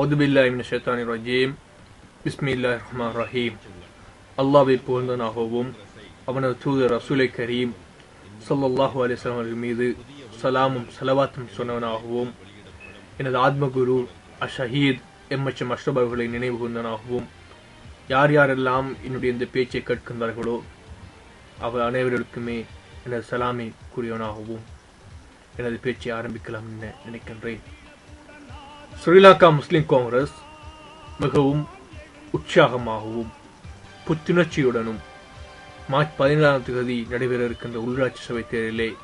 அவுது பில்லாஹி மின ஷைத்தானிர் ரஜீம் பிஸ்மில்லாஹி ரஹ்மான் ரஹீம் அல்லாஹ்வை புகழ்ந்தனாகவும் அவனது தூதர் ரசூலை கரீம் ஸல்லல்லாஹு அலைஹி வஸல்லம் அவர்கள் மீது சலாமும் சலவாத்தும் சொன்னவனாகவும் எனது ஆத்மகுரு அஷஹீத் எம்எச்எம் அஷ்ரப் அவர்களை நினைவு கூர்ந்தனாகவும் யார் யாரெல்லாம் என்னுடைய இந்த பேச்சை கேட்கின்றார்களோ அவர் அனைவருக்குமே எனது சலாமை கூறியவனாகவும் எனது பேச்சை ஆரம்பிக்கலாம் என நினைக்கின்றேன் ஸ்ரீலங்கா முஸ்லிம் காங்கிரஸ் மிகவும் உற்சாகமாகவும் புத்துணர்ச்சியுடனும் மார்ச் பதினேழாம் தேதி நடைபெற இருக்கின்ற உள்ளாட்சி சபை தேர்தலை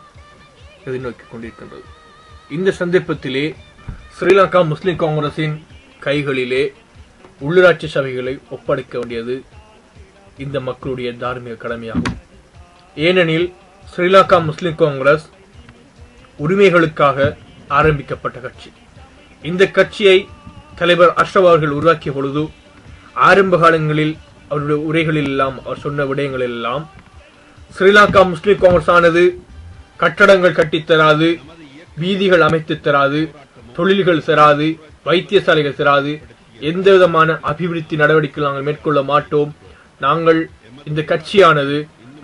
எதிர்நோக்கிக் கொண்டிருக்கின்றது. இந்த சந்தர்ப்பத்திலே ஸ்ரீலங்கா முஸ்லிம் காங்கிரசின் கைகளிலே உள்ளூராட்சி சபைகளை ஒப்படைக்க வேண்டியது இந்த மக்களுடைய தார்மீக கடமையாகும். ஏனெனில் ஸ்ரீலங்கா முஸ்லிம் காங்கிரஸ் உரிமைகளுக்காக ஆரம்பிக்கப்பட்ட கட்சி. இந்த கட்சியை தலைவர் அஷ்ரவ் அவர்கள் உருவாக்கிய பொழுது ஆரம்ப காலங்களில் அவருடைய உரைகளில் எல்லாம் அவர் சொன்ன விடயங்கள் எல்லாம் ஸ்ரீலங்கா முஸ்லிம் காங்கிரஸ் ஆனது கட்டடங்கள் கட்டித் தராது வீதிகள் அமைத்து தராது தொழில்கள் தராது வைத்தியசாலைகள் தராது எந்த விதமான அபிவிருத்தி நடவடிக்கைகள் நாங்கள் மேற்கொள்ள மாட்டோம். நாங்கள் இந்த கட்சியானது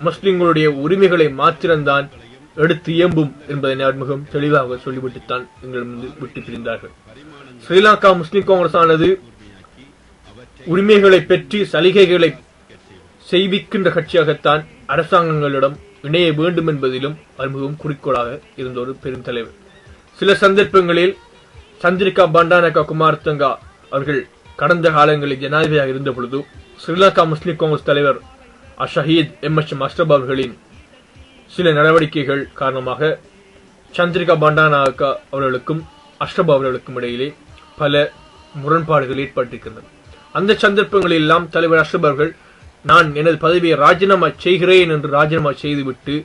முஸ்லிம்களுடைய உரிமைகளை மாத்திரம்தான் எடுத்து இயம்பும் என்பதனை அறிமுகம் மிகவும் தெளிவாக சொல்லிவிட்டுத்தான் எங்களிடமிருந்து விட்டு பிரிந்தார்கள். ஸ்ரீலங்கா முஸ்லிம் காங்கிரஸ் ஆனது உரிமைகளை பெற்று சலுகைகளை செய்விக்கின்ற கட்சியாகத்தான் அரசாங்கங்களிடம் இணைய வேண்டும் என்பதிலும் அது மிகவும் குறிக்கோளாக இருந்த ஒரு பெரும் தலைவர் சில சந்தர்ப்பங்களில் சந்திரிகா பண்டானகா குமாரத்தங்கா அவர்கள் கடந்த காலங்களில் ஜனாதிபதியாக இருந்த பொழுது ஸ்ரீலங்கா முஸ்லிம் காங்கிரஸ் தலைவர் அஷஹீத் எம் எச் மஸ்டப் அவர்களின் சில நடவடிக்கைகள் காரணமாக சந்திரிகா பண்டானாக்கா அவர்களுக்கும் அஷ்ரப் அவர்களுக்கும் இடையிலே பல முரண்பாடுகள் ஏற்பட்டிருக்கின்றன. அந்த சந்தர்ப்பங்களில் எல்லாம் தலைவர் அஷ்ரப் அவர்கள் நான் எனது பதவியை ராஜினாமா செய்கிறேன் என்று ராஜினாமா செய்துவிட்டு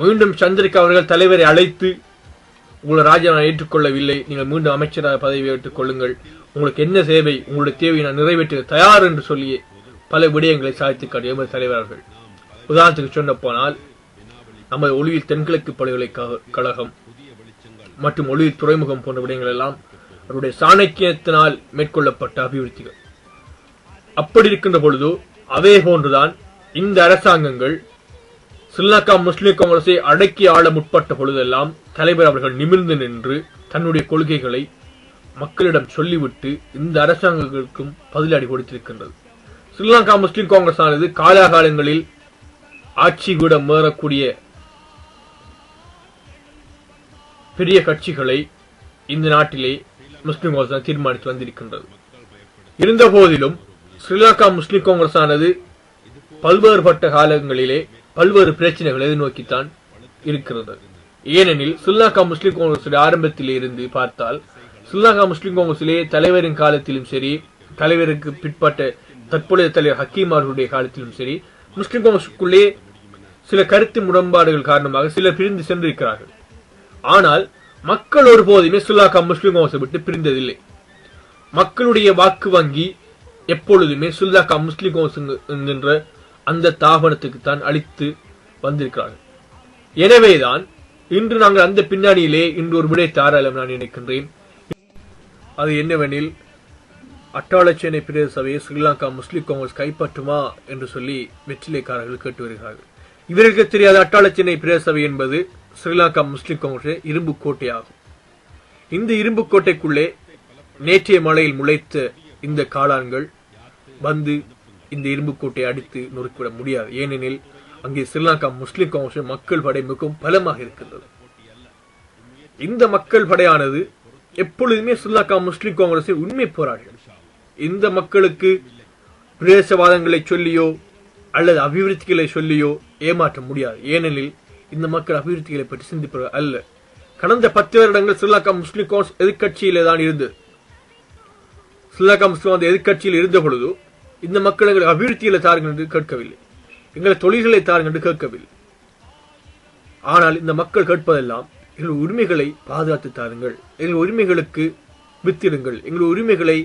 மீண்டும் சந்திரிகா அவர்கள் தலைவரை அழைத்து உங்களை ராஜினாமா ஏற்றுக்கொள்ளவில்லை. நீங்கள் மீண்டும் அமைச்சராக பதவியை ஏற்றுக்கொள்ளுங்கள் உங்களுக்கு என்ன தேவை? உங்களுடைய தேவையை நான் நிறைவேற்ற தயார் என்று சொல்லி பல விடயங்களை சாதித்து காட்டிய எமது தலைவர்கள் உதாரணத்துக்கு சொன்ன போனால் நமது ஒளியில் தென்கிழக்கு பல்கலைக்கழகம் மற்றும் ஒளியில் துறைமுகம் போன்ற விடயங்கள் எல்லாம் அவருடைய சாணக்கியத்தினால் மேற்கொள்ளப்பட்ட அபிவிருத்திகள். அப்படி இருக்கின்ற பொழுது அதே போன்றுதான் இந்த அரசாங்கங்கள் ஸ்ரீலங்கா முஸ்லிம் காங்கிரஸை அடக்கி ஆள முற்பட்ட பொழுதெல்லாம் தலைவர் அவர்கள் நிமிர்ந்து நின்று தன்னுடைய கொள்கைகளை மக்களிடம் சொல்லிவிட்டு இந்த அரசாங்கங்களுக்கும் பதிலடி கொடுத்திருக்கின்றது. ஸ்ரீலங்கா முஸ்லிம் காங்கிரஸ் ஆனது காலாகாலங்களில் ஆட்சி கூட மேறக்கூடிய பெரிய கட்சிகளை இந்த நாட்டிலே முஸ்லிம் காங்கிரஸ் தீர்மானித்து வந்திருக்கின்றது. இருந்த போதிலும் ஸ்ரீலங்கா முஸ்லிம் காங்கிரஸ் ஆனது பல்வேறுபட்ட காலங்களிலே பல்வேறு பிரச்சனைகளை எதிர்நோக்கித்தான் இருக்கிறது. ஏனெனில் ஸ்ரீலங்கா முஸ்லிம் காங்கிரஸ் ஆரம்பத்தில் இருந்து பார்த்தால் ஸ்ரீலங்கா முஸ்லிம் காங்கிரஸிலே தலைவரின் காலத்திலும் சரி தலைவருக்கு பிற்பட்ட தற்போதைய தலைவர் ஹக்கீம் அவர்களுடைய காலத்திலும் சரி முஸ்லிம் காங்கிரஸுக்குள்ளே சில கருத்து முரண்பாடுகள் காரணமாக சிலர் பிரிந்து சென்றிருக்கிறார்கள். ஆனால் மக்கள் ஒருபோதுமே சுல்லாக்கா முஸ்லிம் காங்கிரஸை விட்டு பிரிந்ததில்லை. மக்களுடைய வாக்கு வங்கி எப்பொழுதுமே சுல்லாக்கா முஸ்லிம் காங்கிரஸ் என்கின்ற அந்த தாபனத்துக்கு தான் அளித்து வந்திருக்கிறார்கள். எனவேதான் இன்று நாங்கள் அந்த பின்னணியிலே இன்று ஒரு விடை தாராளம் நான் நினைக்கின்றேன். அது என்னவெனில் அட்டாளச்சேனை பிரதேச சபையை ஸ்ரீலங்கா முஸ்லிம் காங்கிரஸ் கைப்பற்றுமா என்று சொல்லி வெற்றிலைக்காரர்கள் கேட்டு வருகிறார்கள். இவர்களுக்கு தெரியாத அட்டாளச்சேனை பிரதேச சபை என்பது ஸ்ரீலங்கா முஸ்லிம் காங்கிரஸ் இரும்பு கோட்டை ஆகும். இந்த இரும்பு கோட்டைக்குள்ளே நேற்றைய மழையில் முளைத்த இந்த காளான்கள் வந்து இந்த இரும்பு கோட்டையை அடித்து நொறுக்கிவிட முடியாது. ஏனெனில் அங்கே ஸ்ரீலங்கா முஸ்லிம் காங்கிரஸ் மக்கள் படை மிகவும் பலமாக இருக்கின்றது. இந்த மக்கள் படையானது எப்பொழுதுமே ஸ்ரீலங்கா முஸ்லிம் காங்கிரஸை உண்மை போராடிகள் இந்த மக்களுக்கு பிரதேசவாதங்களை சொல்லியோ அல்லது அபிவிருத்திகளை சொல்லியோ ஏமாற்ற முடியாது. ஏனெனில் இந்த மக்கள் அபிவிருத்திகளை பற்றி சிந்திப்பவர்கள் அல்ல. கடந்த பத்து வருடங்கள் ஸ்ரீலங்கா முஸ்லிம் காங்கிரஸ் எதிர்கட்சியிலே தான் இருந்தது ஸ்ரீலங்கா முஸ்லிம் எதிர்கட்சியில் இருந்த பொழுது இந்த மக்கள் எங்களை அபிவிருத்திகளை தாருங்கள் என்று கேட்கவில்லை. எங்களை தொழில்களை தாருங்கள் என்று கேட்கவில்லை. ஆனால் இந்த மக்கள் கேட்பதெல்லாம் எங்கள் உரிமைகளை பாதுகாத்து தாருங்கள். எங்கள் உரிமைகளுக்கு வித்திடுங்கள். எங்கள் உரிமைகளை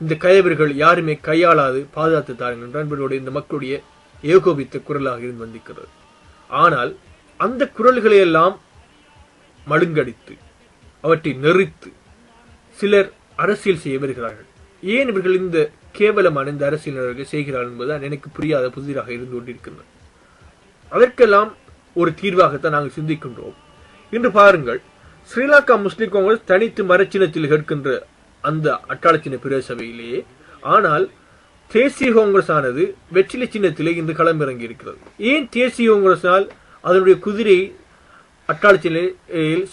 இந்த கயவர்கள் யாருமே கையாளாது பாதுகாத்து தாருங்கள் நண்பர்களுடைய இந்த மக்களுடைய ஏகோபித்த குரலாக இருந்து வந்திருக்கிறது. ஆனால் அந்த குரல்களையெல்லாம் மழுங்கடித்து அவற்றை நெறித்து சிலர் அரசியல் செய்ய வருகிறார்கள். ஏன் இவர்கள் இந்த கேவலமான இந்த அரசியல் செய்கிறார்கள் என்பதுதான் எனக்கு புரியாத புதிதாக இருந்து கொண்டிருக்கின்றன அதற்கெல்லாம் ஒரு தீர்வாகத்தான் நாங்கள் சிந்திக்கின்றோம். இன்று பாருங்கள் ஸ்ரீலங்கா முஸ்லிம் காங்கிரஸ் தனித்து மரச்சினத்தில் கேட்கின்ற அந்த அட்டாளச்சின பிரசபையிலேயே ஆனால் தேசிய காங்கிரஸ் ஆனது வெற்றிலை சின்னத்திலே இன்று களமிறங்கி இருக்கிறது ஏன் தேசிய காங்கிரஸால் அதனுடைய குதிரை அட்டாளச்சியில்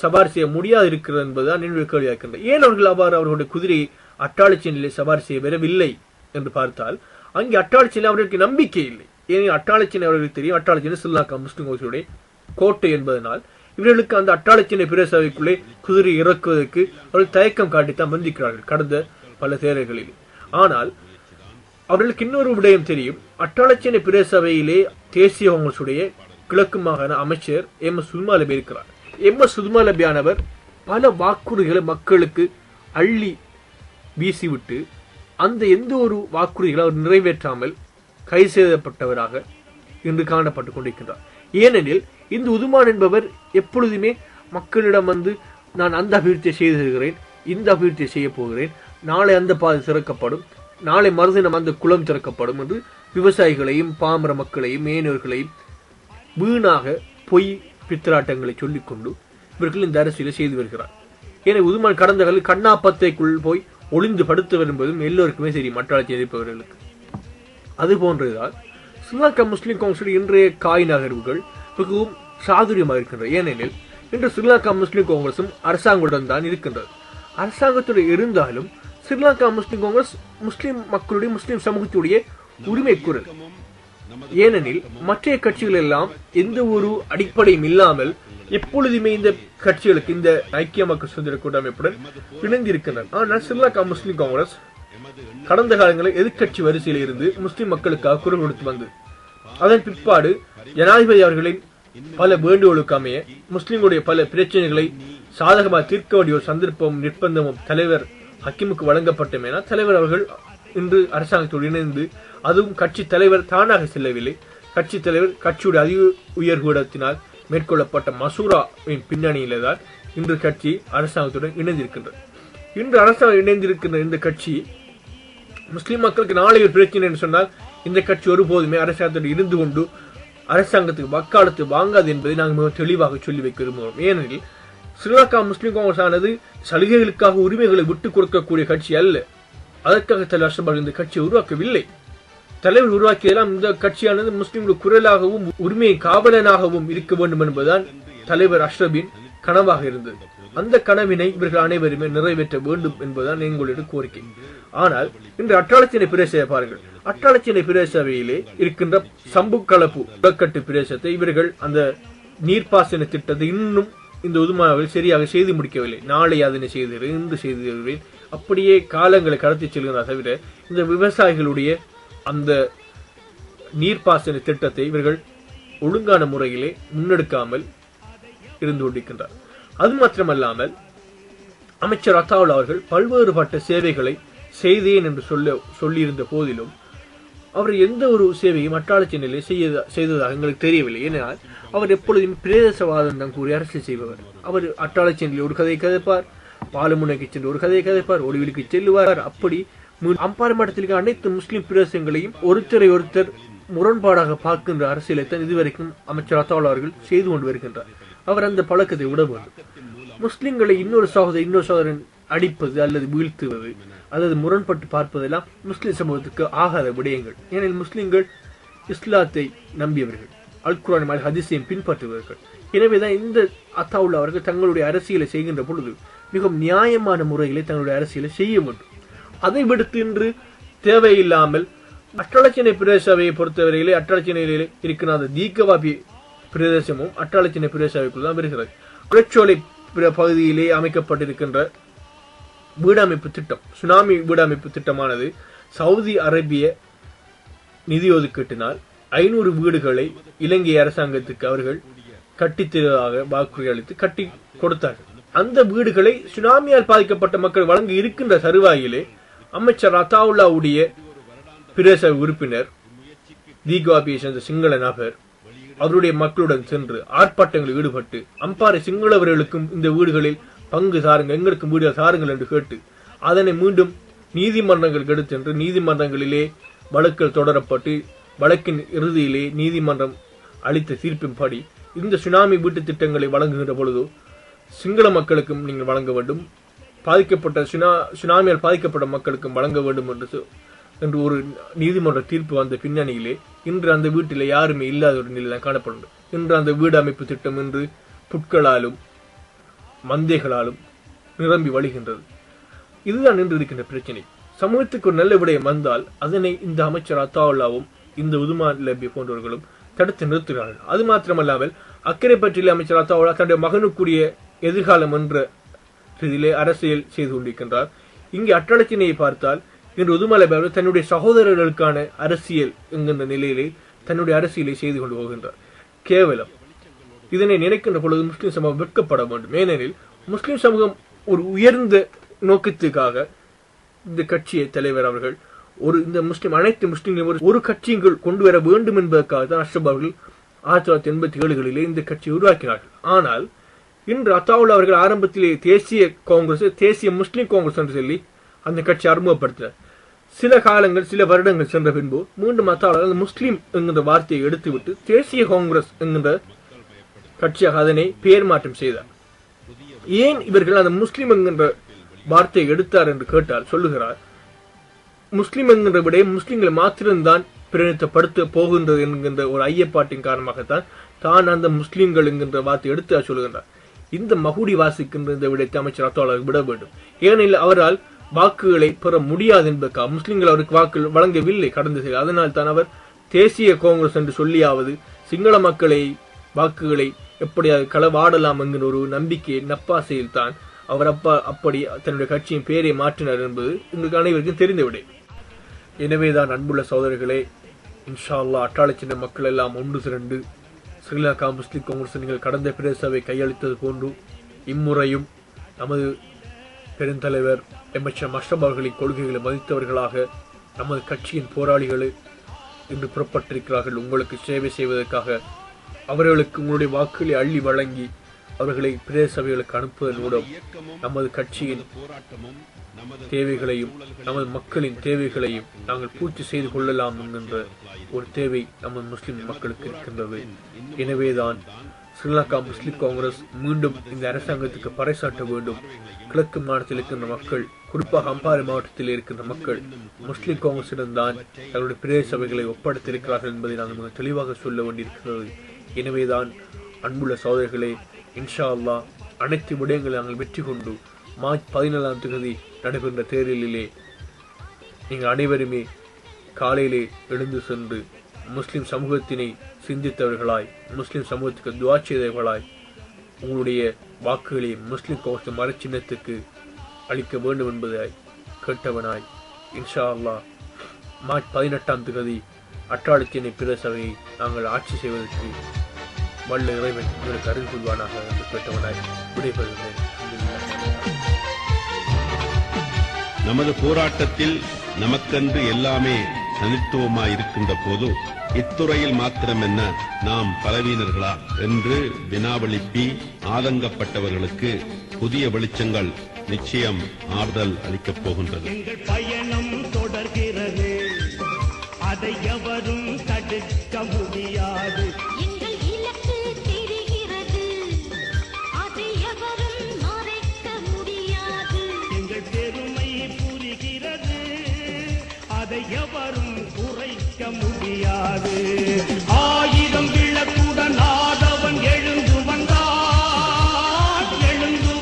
சவாரி செய்ய முடியாது இருக்கிறது என்பதுதான் என்னுடைய கேள்வியாக இருக்கின்றது ஏன் அவர்கள் அவ்வாறு அவர்களுடைய குதிரையை அட்டாளச்சியிலே சவாரி செய்ய வரவில்லை என்று பார்த்தால் அங்கே அட்டாளச்சியில் அவர்களுக்கு நம்பிக்கை இல்லை. ஏனெனில் அட்டாளச்சினை அவர்களுக்கு தெரியும். அட்டாளச்சினை ஸ்ரீலங்கா முஸ்லிம் கோஷுடைய கோட்டை என்பதனால் இவர்களுக்கு அந்த அட்டாளச்சினை பிரசவைக்குள்ளே குதிரை இறக்குவதற்கு அவர்கள் தயக்கம் காட்டித்தான் வந்திக்கிறார்கள் கடந்த பல தேர்தல்களில். ஆனால் அவர்களுக்கு இன்னொரு விடயம் தெரியும். அட்டாளச்சினை பிரசவையிலே தேசிய காங்கிரசுடைய கிழக்கு மாகாண அமைச்சர் எம். எஸ். சுதுமாலபி இருக்கிறார். எம். எஸ். சுதுமாலபியானவர் பல வாக்குறுதிகளை மக்களுக்கு அள்ளி வீசிவிட்டு அந்த எந்த ஒரு வாக்குறுதிகளை அவர் நிறைவேற்றாமல் கை செய்யப்பட்டவராக இன்று காணப்பட்டுக் கொண்டிருக்கின்றார் ஏனெனில் இந்த உதுமான் என்பவர் எப்பொழுதுமே மக்களிடம் வந்து நான் அந்த அபிவிருத்தியை செய்து தருகிறேன் இந்த அபிவிருத்தியை செய்ய போகிறேன் நாளை அந்த பாதை திறக்கப்படும் நாளை மறுதினம் அந்த குளம் திறக்கப்படும் என்று விவசாயிகளையும் பாமர மக்களையும் மேனோர்களையும் வீணாக பொய் பித்திராட்டங்களை சொல்லிக்கொண்டு இவர்கள் இந்த அரசியலை செய்து வருகிறார். ஏன்னா உதுமான் கடந்த காலில் கண்ணாப்பத்தைக்குள் போய் ஒளிந்து படுத்து வரும்போதும் எல்லோருக்குமே சரி மற்றாட்சி எதிர்ப்பவர்களுக்கு. அது போன்றதால் ஸ்ரீலங்கா முஸ்லீம் கவுன்சில் இன்றைய காய் நகர்வுகள் மிகவும் சாதுரியமாக இருக்கின்றன. ஏனெனில் இன்று ஸ்ரீலங்கா முஸ்லிம் காங்கிரஸும் அரசாங்கத்துடன் தான் இருக்கின்றது. அரசாங்கத்துடன் இருந்தாலும் ஸ்ரீலங்கா முஸ்லிம் காங்கிரஸ் முஸ்லீம் மக்களுடைய முஸ்லீம் சமூகத்துடைய உரிமை குரல் ஏனெனில் மற்ற கட்சிகள் எல்லாம் எந்த ஒரு அடிப்படையும் இல்லாமல் எப்பொழுதுமே இந்த கட்சிகளுக்கு இந்த ஐக்கிய மக்கள் சுதந்திர கூட்டமைப்புடன் இணைந்திருக்கின்றன ஆனால் ஸ்ரீலங்கா முஸ்லிம் காங்கிரஸ் கடந்த காலங்களில் எதிர்க்கட்சி வரிசையில் இருந்து முஸ்லிம் மக்களுக்காக குரல் கொடுத்து வந்தது. அதன் பிற்பாடு ஜனாதிபதி அவர்களின் பல வேண்டுகோளுக்கு அமைய முஸ்லிம்களுடைய பல பிரச்சனைகளை சாதகமாக தீர்க்க வேண்டிய ஒரு சந்தர்ப்பமும் நிர்பந்தமும் தலைவர் ஹக்கிமுக்கு வழங்கப்பட்டமேனா தலைவர் அவர்கள் இன்று அரசாங்கத்தோடு இணைந்து அதுவும் கட்சி தலைவர் தானாக செல்லவில்லை. கட்சி தலைவர் கட்சியுடைய அதிக உயர்கூடத்தினால் மேற்கொள்ளப்பட்ட மசூராவின் பின்னணியில தான் இன்று கட்சி அரசாங்கத்துடன் இணைந்திருக்கின்றது. இன்று அரசாங்கம் இணைந்திருக்கின்ற இந்த கட்சி முஸ்லிம் மக்களுக்கு நாளை ஒரு பிரச்சனை என்று சொன்னால் இந்த கட்சி ஒருபோதுமே அரசாங்கத்துடன் இருந்து கொண்டு அரசாங்கத்துக்கு வக்காலத்து வாங்காது என்பதை நாங்கள் மிக தெளிவாக சொல்லி வைக்க விரும்புகிறோம். ஏனெனில் ஸ்ரீலங்கா முஸ்லிம் காங்கிரஸ் ஆனது சலுகைகளுக்காக உரிமைகளை விட்டுக் கொடுக்கக்கூடிய கட்சி அல்ல. அதற்காக தலைவர் அஷ்ரபால் இந்த கட்சியை உருவாக்கவில்லை. தலைவர் உருவாக்கியதெல்லாம் இந்த கட்சியானது முஸ்லிம்களுடைய குரலாகவும் உரிமையை காவலனாகவும் இருக்க வேண்டும் என்பதுதான் தலைவர் அஷ்ரபின் கனவாக இருந்தது. அந்த கனவினை இவர்கள் அனைவருமே நிறைவேற்ற வேண்டும் என்பதுதான் எங்களுடைய கோரிக்கை. ஆனால் இன்று அட்டாளச்சினை பிரதேச பாருங்கள். அட்டாளச்சினை பிரதேசவையிலே இருக்கின்ற சம்பு கலப்பு உடக்கட்டு பிரதேசத்தை இவர்கள் அந்த நீர்ப்பாசன திட்டத்தை இன்னும் இந்த உதுமாவில் சரியாக செய்து முடிக்கவில்லை. நாளை அதனை செய்து இன்று செய்து அப்படியே காலங்களை கடத்தி செல்கிறார் தவிர இந்த விவசாயிகளுடைய அந்த நீர்ப்பாசன திட்டத்தை இவர்கள் ஒழுங்கான முறையிலே முன்னெடுக்காமல் இருந்து கொண்டிருக்கின்றார். அது மாத்திரமல்லாமல் அமைச்சர் அத்தாவுல் அவர்கள் பல்வேறுபட்ட சேவைகளை செய்தேன் என்று சொல்ல சொல்லியிருந்த போதிலும் அவர் எந்த ஒரு சேவையும் அட்டாளச்சினையிலே செய்ய செய்ததாக எங்களுக்கு தெரியவில்லை. ஏனால் அவர் எப்பொழுதும் பிரதேசவாதம் தான் கூறி அரசியல் செய்பவர். அவர் அட்டாளச்சினையில் ஒரு கதை கதைப்பார் பாலமுனைக்கு சென்று ஒரு கதையை கதைப்பார் ஒளிவிலுக்கு செல்லுவார். அப்படி அம்பாறை மட்டத்திற்கு அனைத்து முஸ்லிம் பிரதேசங்களையும் ஒருத்தரை ஒருத்தர் முரண்பாடாக பார்க்கின்ற அரசியலை தான் இதுவரைக்கும் அமைச்சர் அத்தாவுல் அவர்கள் செய்து கொண்டு வருகின்றார். அவர் அந்த பழக்கத்தை விட வேண்டும் முஸ்லிம்களை இன்னொரு சகோதரர் இன்னொரு சகோதரன் அடிப்பது அல்லது வீழ்த்துவது அல்லது முரண்பட்டு பார்ப்பதெல்லாம் முஸ்லிம் சமூகத்துக்கு ஆகாத விடயங்கள். ஏனெனில் முஸ்லிம்கள் இஸ்லாத்தை நம்பியவர்கள் அல்குரான் குரான் ஹதிசையும் ஹதீஸையும் பின்பற்றுபவர்கள். எனவேதான் இந்த அத்தாவுள்ள அவர்கள் தங்களுடைய அரசியலை செய்கின்ற பொழுது மிகவும் நியாயமான முறையிலே தங்களுடைய அரசியலை செய்ய வேண்டும். அதை விடுத்து இன்று தேவையில்லாமல் அட்டாளச்சினை பிரதேசவையை பொறுத்தவரையிலே அட்டாளச்சினையிலே இருக்கிற அந்த தீக்கவாபி பிரதேசமும் அட்டாளச்சினை பிரதேசவைக்குள் தான் வருகிறது. குளச்சோலை பகுதியிலே அமைக்கப்பட்டிருக்கின்ற வீடமைப்பு திட்டம். சுனாமி வீடமைப்பு திட்டமானது சவுதி அரேபிய நிதி ஒதுக்கீட்டினால் ஐநூறு வீடுகளை இலங்கை அரசாங்கத்துக்கு அவர்கள் கட்டித்தருவதாக வாக்குறுதி அளித்து கட்டி கொடுத்தார்கள். அந்த வீடுகளை சுனாமியால் பாதிக்கப்பட்ட மக்கள் வழங்க இருக்கின்ற சருவாயிலே அமைச்சர் அத்தாவுல்லாவுடைய பிரேச உறுப்பினர் தீகாபியை சேர்ந்த சிங்கள நபர் அவருடைய மக்களுடன் சென்று ஆர்ப்பாட்டங்களில் ஈடுபட்டு அம்பாறை சிங்களவர்களுக்கும் இந்த வீடுகளில் பங்கு சாருங்கள் எங்களுக்கு வீடுகள் சாருங்கள் என்று கேட்டு அதனை மீண்டும் நீதிமன்றங்களுக்கு எடுத்தென்று நீதிமன்றங்களிலே வழக்குகள் தொடரப்பட்டு வழக்கின் இறுதியிலே நீதிமன்றம் அளித்த தீர்ப்பின்படி இந்த சுனாமி வீட்டு திட்டங்களை வழங்குகின்ற பொழுது சிங்கள மக்களுக்கும் நீங்கள் வழங்க வேண்டும். பாதிக்கப்பட்ட சுனா சுனாமியால் பாதிக்கப்பட்ட மக்களுக்கும் வழங்க வேண்டும் என்று சொ- என்று ஒரு நீதிமன்ற தீர்ப்பு வந்த பின்னணியிலே இன்று அந்த வீட்டில் யாருமே இல்லாத ஒரு நிலை காணப்படும் இன்று அந்த வீடு அமைப்பு திட்டம் இன்று புட்களாலும் மந்தைகளாலும் நிரம்பி வழிகின்றது. இதுதான் நின்று இருக்கின்ற பிரச்சனை. சமூகத்துக்கு ஒரு நல்ல விடயம் வந்தால் அதனை இந்த அமைச்சர் அத்தாவுல்லாவும் இந்த உதுமா லபி போன்றவர்களும் தடுத்து நிறுத்துகிறார்கள். அது மாத்திரமல்லாமல் அக்கறை பற்றிய அமைச்சர் அத்தாவுல்லா தன்னுடைய மகனுக்குரிய எதிர்காலம் என்ற இதிலே அரசியல் செய்து கொண்டிருக்கின்றார். இங்கே அட்டளத்தினையை பார்த்தால் இன்று உதுமலை அவர்கள் தன்னுடைய சகோதரர்களுக்கான அரசியல் என்கின்ற நிலையிலே தன்னுடைய அரசியலை செய்து கொண்டு போகின்றார். கேவலம். இதனை நினைக்கின்ற பொழுது முஸ்லிம் சமூகம் வெட்கப்பட வேண்டும். ஏனெனில் முஸ்லிம் சமூகம் ஒரு உயர்ந்த நோக்கத்துக்காக இந்த கட்சியை தலைவர் அவர்கள் ஒரு இந்த முஸ்லிம் அனைத்து முஸ்லிம்களும் ஒரு- ஒரு கொண்டு வர வேண்டும் என்பதற்காக தான் அஷ்ரப் அவர்கள் ஆயிரத்தி தொள்ளாயிரத்தி எண்பத்தி ஏழுகளிலே இந்த கட்சியை உருவாக்கினார்கள். ஆனால் இன்று அத்தாவுல் அவர்கள் ஆரம்பத்திலே தேசிய காங்கிரஸ் தேசிய முஸ்லிம் காங்கிரஸ் என்று சொல்லி அந்த கட்சியை அறிமுகப்படுத்தினார். சில காலங்கள் சில வருடங்கள் சென்ற பின்பு மீண்டும் அத்தாவுல் முஸ்லீம் என்கின்ற வார்த்தையை எடுத்துவிட்டு தேசிய காங்கிரஸ் என்கின்ற கட்சியாக அதனை பெயர் மாற்றம் செய்தார். ஏன் இவர்கள் அந்த முஸ்லிம் என்கின்ற வார்த்தையை எடுத்தார் என்று கேட்டால் சொல்லுகிறார் முஸ்லிம் என்கின்ற விட முஸ்லிம்களை மாத்திரம்தான் பிரதிநிதித்துவப்படுத்த போகின்றது என்கின்ற ஒரு ஐயப்பாட்டின் காரணமாகத்தான் தான் அந்த முஸ்லிம்கள் என்கின்ற வார்த்தை எடுத்து சொல்லுகின்றார். இந்த மகுடி வாசிக்கின்ற இந்த விடயத்தை அமைச்சர் அத்தோழர் விட வேண்டும். ஏனெனில் அவரால் வாக்குகளை பெற முடியாது என்பதற்காக முஸ்லிம்கள் அவருக்கு வாக்கு வழங்கவில்லை கடந்த சில அதனால் தான் அவர் தேசிய காங்கிரஸ் என்று சொல்லியாவது சிங்கள மக்களை வாக்குகளை எப்படியாவது களவாடலாம் என்கிற ஒரு நம்பிக்கை நப்பாசையில் தான் அவர் அப்பா அப்படி தன்னுடைய கட்சியின் பெயரை மாற்றினார் என்பது எங்களுக்கு அனைவருக்கும் தெரிந்த எனவேதான் அன்புள்ள சகோதரர்களே இன்ஷா அல்லாஹ் அட்டாள சின்ன மக்கள் எல்லாம் ஒன்று திரண்டு ஸ்ரீலங்கா முஸ்லிம் காங்கிரஸ் நீங்கள் கடந்த பிரதேசவை கையளித்தது போன்று இம்முறையும் நமது பெருந்தலைவர் எம்எச்எம் அஷ்ரப் அவர்களின் கொள்கைகளை மதித்தவர்களாக நமது கட்சியின் போராளிகளை இன்று புறப்பட்டிருக்கிறார்கள். உங்களுக்கு சேவை செய்வதற்காக அவர்களுக்கு உங்களுடைய வாக்குகளை அள்ளி வழங்கி அவர்களை பிரதேச சபைகளுக்கு அனுப்புவதன் மூலம் நமது கட்சியின் தேவைகளையும் நமது மக்களின் தேவைகளையும் நாங்கள் பூர்த்தி செய்து கொள்ளலாம் என்கின்ற ஒரு தேவை நமது முஸ்லிம் மக்களுக்கு இருக்கின்றது. எனவேதான் ஸ்ரீலங்கா முஸ்லிம் காங்கிரஸ் மீண்டும் இந்த அரசாங்கத்துக்கு பறைசாட்ட வேண்டும். கிழக்கு மாநிலத்தில் இருக்கின்ற மக்கள் குறிப்பாக அம்பாறை மாவட்டத்தில் இருக்கின்ற மக்கள் முஸ்லிம் காங்கிரசிடம்தான் தங்களுடைய பிரதேச சபைகளை ஒப்படைத்திருக்கிறார்கள் என்பதை நாங்கள் மிக தெளிவாக சொல்ல வேண்டியிருக்கிறது. எனவேதான் அன்புள்ள சோதரிகளே இன்ஷா அல்லாஹ் அனைத்து விடயங்களை நாங்கள் வெற்றி கொண்டு மார்ச் பதினேழாம் தேதி நடைபெறுகின்ற தேர்தலிலே நீங்கள் அனைவருமே காலையிலே எழுந்து சென்று முஸ்லிம் சமூகத்தினை சிந்தித்தவர்களாய் முஸ்லிம் சமூகத்துக்கு துவா செய்தவர்களாய் உங்களுடைய வாக்குகளை முஸ்லிம் கோஷ்ட மரச்சின்னத்துக்கு அளிக்க வேண்டும் என்பதை கேட்டவனாய் இன்ஷா அல்லாஹ் மார்ச் பதினெட்டாம் தேதி அற்றாளத்தினை பிரசவையை நாங்கள் ஆட்சி செய்வதற்கு வல்ல இறைவன் உங்களுக்கு அருள் கொள்வானாக என்று கேட்டவனாய் விடைபெறுகிறேன். நமது போராட்டத்தில் நமக்கென்று எல்லாமே தனித்துவமாய் இருக்கின்ற போது இத்துறையில் மாத்திரமென்ன நாம் பலவீனர்களா என்று வினாவெழுப்பி ஆதங்கப்பட்டவர்களுக்கு புதிய வெளிச்சங்கள் நிச்சயம் ஆறுதல் அளிக்கப் போகின்றது. எங்கள் பயணம் தொடர்கிறது. அதை எவரும் தடுக்க முடியாது. முடியாது ஆயிரம் விளக்குடன் எழுந்து எழுந்து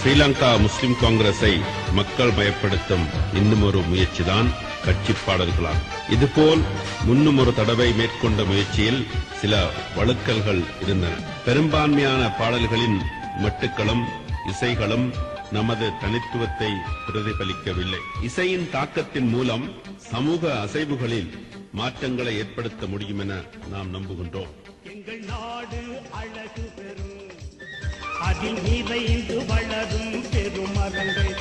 ஸ்ரீலங்கா முஸ்லிம் காங்கிரஸை மக்கள் பயப்படுத்தும் இன்னும் ஒரு முயற்சிதான் கட்சி பாடல்களாம் இதுபோல் முன்னும் ஒரு தடவை மேற்கொண்ட முயற்சியில் சில வழுக்கல்கள் இருந்தன. பெரும்பான்மையான பாடல்களின் மட்டுக்களும் இசைகளும் நமது தனித்துவத்தை பிரதிபலிக்கவில்லை. இசையின் தாக்கத்தின் மூலம் சமூக அசைவுகளில் மாற்றங்களை ஏற்படுத்த முடியும் என நாம் நம்புகின்றோம். எங்கள் நாடு அழகு பெறும். அதில் நிறைந்து வளரும் பெருமரங்கள்